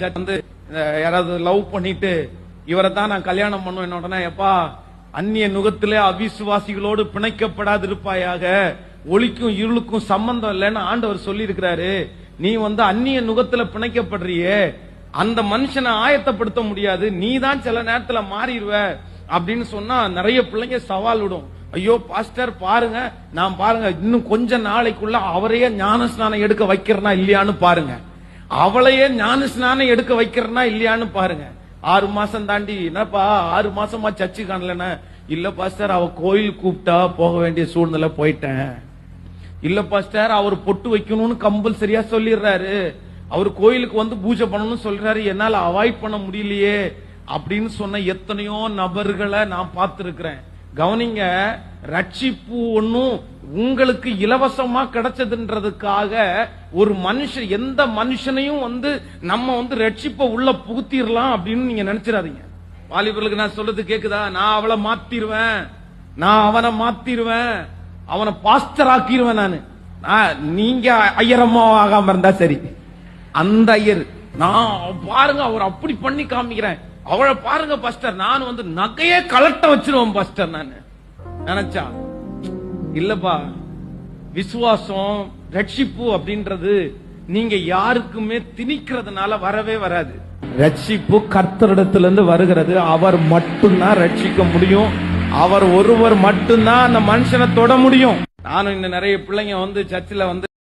வந்து யாராவது லவ் பண்ணிட்டு இவரை தான் நான் கல்யாணம் பண்ணுவேன். உடனே எப்பா அந்நிய நுகத்திலே அவிசுவாசிகளோடு பிணைக்கப்படாது இருப்பாயாக ஒளிக்கும் இருளுக்கும் சம்பந்தம் இல்லைன்னு ஆண்டவர் சொல்லி இருக்கிறாரு நீ வந்து அந்நிய நுகத்துல பிணைக்கப்படுறியே. அந்த மனுஷனை ஆயத்தப்படுத்த முடியாது. நீ தான் சில நேரத்துல மாறிடுவ அப்படின்னு சொன்னா நிறைய பிள்ளைங்க சவால் விடும். ஐயோ பாஸ்டர் பாருங்க. நான் பாருங்க இன்னும் கொஞ்ச நாளைக்குள்ள அவரையே ஞான ஸ்நானம் எடுக்க வைக்கிறனா இல்லையான்னு பாருங்க. அவளையே ஞான ஸ்நானம் எடுக்க வைக்கிறனா இல்லையான்னு பாருங்க. ஆறு மாசம் தாண்டி என்னப்பா ஆறு மாசமா சர்ச்சு காணலன்னா இல்ல பாஸ்டர் அவ கோயில் கூப்பிட்டா போக வேண்டிய சூழ்நிலை போயிட்டேன். இல்ல பாஸ்டர் அவர் பொட்டு வைக்கணும்னு கம்பல்சரியா சொல்லிடுறாரு. அவர் கோயிலுக்கு வந்து பூஜை பண்ணணும்னு சொல்றாரு. என்னால அவாய்ட் பண்ண முடியலையே அப்படின்னு சொன்ன எத்தனையோ நபர்களை நான் பார்த்திருக்கிறேன். கவனிங்க ரட்சிப்பு ஒன்னும் உங்களுக்கு இலவசமா கிடைச்சதுன்றதுக்காக ஒரு மனுஷன் எந்த மனுஷனையும் வந்து நம்ம வந்து ரட்சிப்ப உள்ள புகுத்திடலாம் அப்படின்னு நீங்க நினைச்சிடாதீங்க. வாலிபர்களுக்கு நான் சொல்றது கேக்குதா? நான் அவளை மாத்திருவேன். நான் அவனை மாத்திருவேன். அவனை பாஸ்டர் ஆக்கிடுவேன் நானு. நீங்க ஐயரம்மா ஆகாம இருந்தா சரி. அந்த ஐயர் நான் பாருங்க அவர் அப்படி பண்ணி காமிக்கிறேன். அவளை பாருங்க பாஸ்டர். நான் வந்து நகையே கலட்ட வச்சிருவோம் பாஸ்டர் நான். நினைச்சா? இல்லப்பா விசுவாசம் ரட்சிப்பு அப்படின்றது நீங்க யாருக்குமே திணிக்கிறதுனால வரவே வராது. ரட்சிப்பு கர்த்தரிடத்திலிருந்து வருகிறது. அவர் மட்டும்தான் ரட்சிக்க முடியும். அவர் ஒருவர் மட்டும்தான் அந்த மனுஷனை தொட முடியும். நானும் இன்னும் நிறைய பிள்ளைங்க வந்து சர்ச்சில் வந்து